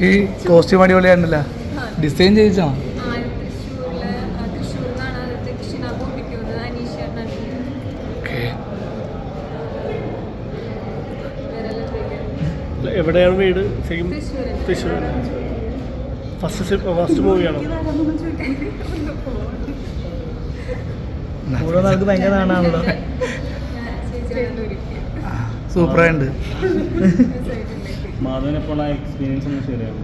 ഈ costume അടിപൊളിയായിരുന്നല്ല design ചെയ്യിച്ചാണോ എവിടെയാണ് വീട്? ശരിക്കും തൃശ്ശൂർ ഫസ്റ്റ് ഫസ്റ്റ് മൂവിയാണോ ഓരോ നാൾക്ക് ഭയങ്കര നാണാണല്ലോ. സൂപ്പറായിട്ടുണ്ട്. മാധവനെപ്പോൾ ആ എക്സ്പീരിയൻസ് ഒന്ന് ഷെയർ ചെയ്യാം.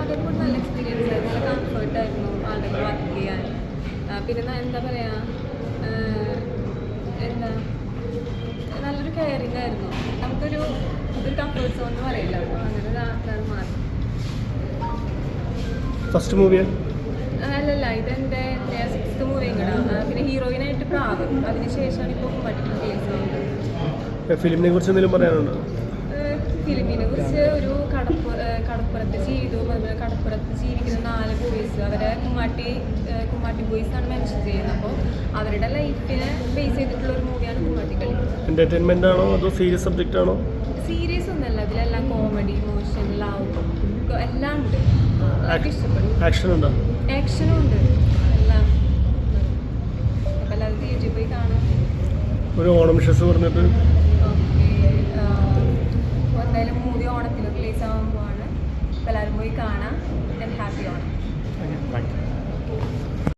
അതേപോലെ നല്ല എക്സ്പീരിയൻസ് ആയിരുന്നു. നല്ല കംഫർട്ട് ആയിരുന്നു ആളുടെ വർക്ക് ചെയ്യാൻ. പിന്നെ എന്താ പറയാ എന്താ നല്ലൊരു കെയറിങ് ആയിരുന്നു. നമുക്കൊരു ഒരു കംഫർട്ട് സോൺ എന്ന് പറയില്ല. അങ്ങനെ ഒരു ആൾക്കാർ മാറി. ഫസ്റ്റ് മൂവിയാണ് അല്ലല്ല ഇതെന്റെ അതിനുശേഷമാണ് ഇപ്പോൾ ഫിലിമിനെ കുറിച്ച് എന്തെങ്കിലും പറയാനുണ്ടോ? ഫിലിമിനെ കുറിച്ച് ഒരു കടപ്പു കടപ്പുറത്ത് ജീവിതവും അതുപോലെ കടപ്പുറത്ത് ജീവിക്കുന്ന നാല് ബോയ്സ് അവരെ കുമ്മാട്ടി കുമ്മാട്ടി ബോയ്സ് ആണ് മെൻഷൻ ചെയ്യുന്നത്. അപ്പോൾ അവരുടെ ലൈഫിനെ ബേസ് ചെയ്തിട്ടുള്ള ഒരു മൂവിയാണ് കുമ്മാട്ടി എന്റർടൈൻമെന്റ് ആണോ അതോ സീരിയസ് സബ്ജക്റ്റ് ആണോ? സീരിയസ് ഒന്നല്ല ഇതിലെല്ലാം കോമഡി ഇമോഷൻ ലവ് എല്ലാം ഉണ്ട്. ആക്ഷൻ ഉണ്ടോ? ആക്ഷനും ഉണ്ട്. ഒരു ഓണം വിഷസ് പറഞ്ഞിട്ട്? എന്തായാലും മൂവി ഓണത്തിന് റിലീസ് പോവാണ്. എല്ലാവരും പോയി കാണാം.